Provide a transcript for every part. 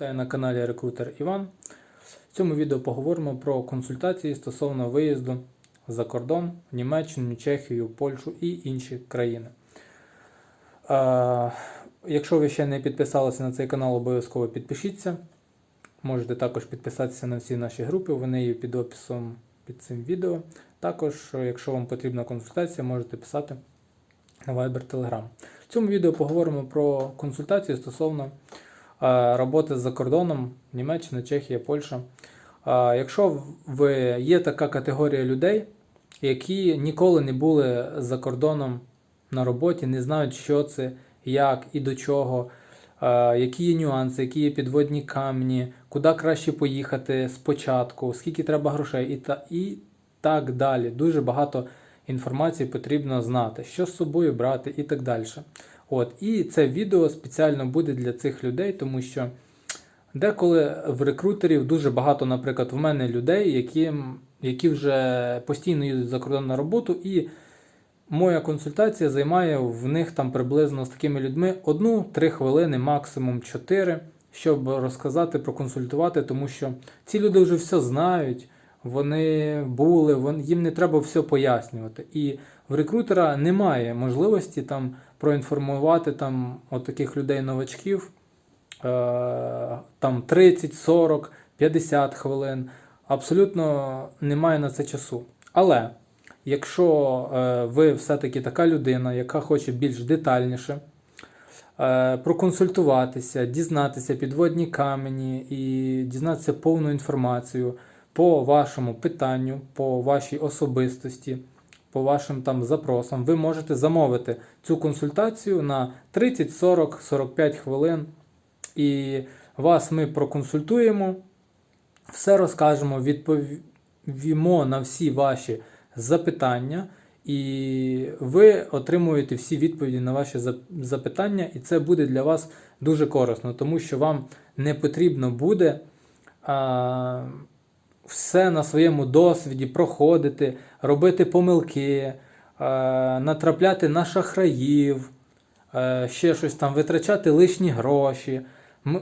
Вітаю на каналі Рекрутер Іван. В цьому відео поговоримо про консультації стосовно виїзду за кордон в Німеччину, Чехію, Польщу і інші країни. Е, якщо ви ще не підписалися на цей канал, обов'язково підпишіться. Можете також підписатися на всі наші групи, вони є під описом під цим відео. Також, якщо вам потрібна консультація, можете писати на Viber Telegram. В цьому відео поговоримо про консультації стосовно роботи за кордоном Німеччина, Чехія, Польща. Е, Якщо ви є така категорія людей, які ніколи не були за кордоном на роботі, не знають, що це, як і до чого, е, які є нюанси, які є підводні камні, куди краще поїхати спочатку, скільки треба грошей і, та, і так далі. Дуже багато інформації потрібно знати, що з собою брати і так далі. От, І це відео спеціально буде для цих людей, тому що деколи в рекрутерів дуже багато, наприклад, в мене людей, які, які вже постійно їдуть за кордон на роботу, і моя консультація займає в них там приблизно з такими людьми одну-три хвилини, максимум 4, щоб розказати, проконсультувати, тому що ці люди вже все знають. Вони були, вон, їм не треба все пояснювати. І в рекрутера немає можливості там проінформувати там от таких людей-новачків е, там 30, 40, 50 хвилин. Абсолютно немає на це часу. Але якщо е, ви все-таки така людина, яка хоче більш детальніше е, проконсультуватися, дізнатися підводні камені і дізнатися повну інформацію по вашому питанню, по вашій особистості, по вашим там запросам, ви можете замовити цю консультацію на 30, 40, 45 хвилин. І вас ми проконсультуємо, все розкажемо, відповімо на всі ваші запитання, і ви отримуєте всі відповіді на ваші запитання, і це буде для вас дуже корисно, тому що вам не потрібно буде. А, все на своєму досвіді проходити, робити помилки, е, натрапляти на шахраїв, е, ще щось там, витрачати лишні гроші.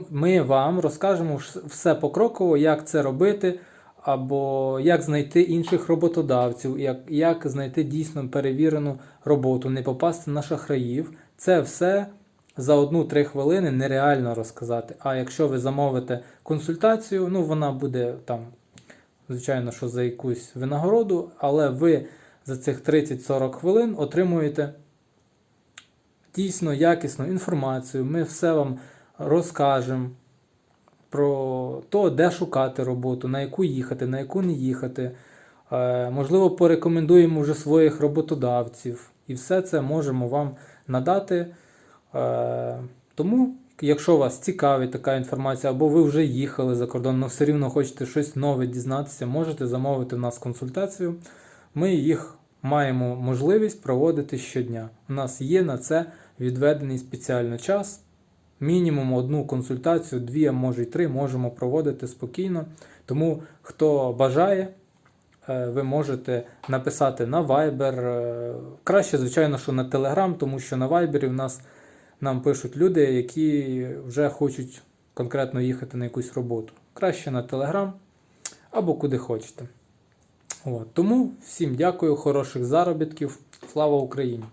Ми вам розкажемо все покроково, як це робити, або як знайти інших роботодавців, як, як знайти дійсно перевірену роботу, не попасти на шахраїв. Це все за одну-три хвилини нереально розказати. А якщо ви замовите консультацію, ну вона буде там звичайно, що за якусь винагороду, але ви за цих 30-40 хвилин отримуєте дійсно якісну інформацію. Ми все вам розкажемо про то, де шукати роботу, на яку їхати, на яку не їхати. Е, можливо, порекомендуємо вже своїх роботодавців. І все це можемо вам надати. Е, тому Якщо вас цікавить така інформація, або ви вже їхали за кордон, але все рівно хочете щось нове дізнатися, можете замовити в нас консультацію. Ми їх маємо можливість проводити щодня. У нас є на це відведений спеціально час. Мінімум одну консультацію, дві, а може й три можемо проводити спокійно. Тому, хто бажає, е, ви можете написати на Viber. Е, краще, звичайно, що на Telegram, тому що на Viber в нас нам пишуть люди, які вже хочуть конкретно їхати на якусь роботу. Краще на Telegram або куди хочете. От. Тому всім дякую, хороших заробітків. Слава Україні!